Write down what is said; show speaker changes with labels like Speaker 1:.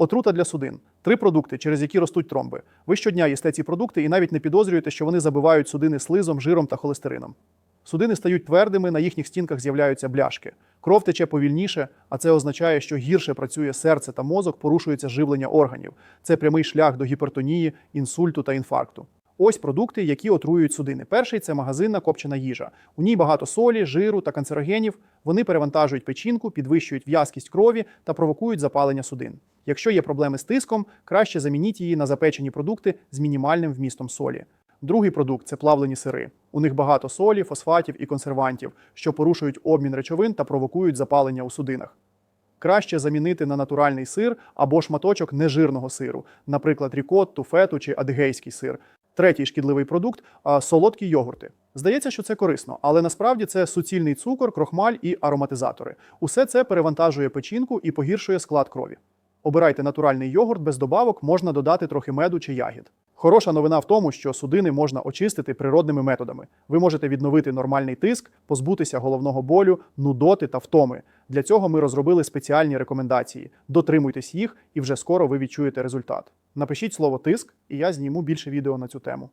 Speaker 1: Отрута для судин. Три продукти, через які ростуть тромби. Ви щодня їсте ці продукти і навіть не підозрюєте, що вони забивають судини слизом, жиром та холестерином. Судини стають твердими, на їхніх стінках з'являються бляшки. Кров тече повільніше, а це означає, що гірше працює серце та мозок, порушується живлення органів. Це прямий шлях до гіпертонії, інсульту та інфаркту. Ось продукти, які отруюють судини. Перший це магазинна копчена їжа. У ній багато солі, жиру та канцерогенів. Вони перевантажують печінку, підвищують в'язкість крові та провокують запалення судин. Якщо є проблеми з тиском, краще замініть її на запечені продукти з мінімальним вмістом солі. Другий продукт це плавлені сири. У них багато солі, фосфатів і консервантів, що порушують обмін речовин та провокують запалення у судинах. Краще замінити на натуральний сир або шматочок нежирного сиру, наприклад, рікотту, фету чи адигейський сир. Третій шкідливий продукт солодкі йогурти. Здається, що це корисно, але насправді це суцільний цукор, крохмаль і ароматизатори. Усе це перевантажує печінку і погіршує склад крові. Обирайте натуральний йогурт без добавок, можна додати трохи меду чи ягід. Хороша новина в тому, що судини можна очистити природними методами. Ви можете відновити нормальний тиск, позбутися головного болю, нудоти та втоми. Для цього ми розробили спеціальні рекомендації. Дотримуйтесь їх, і вже скоро ви відчуєте результат. Напишіть слово тиск, і я зніму більше відео на цю тему.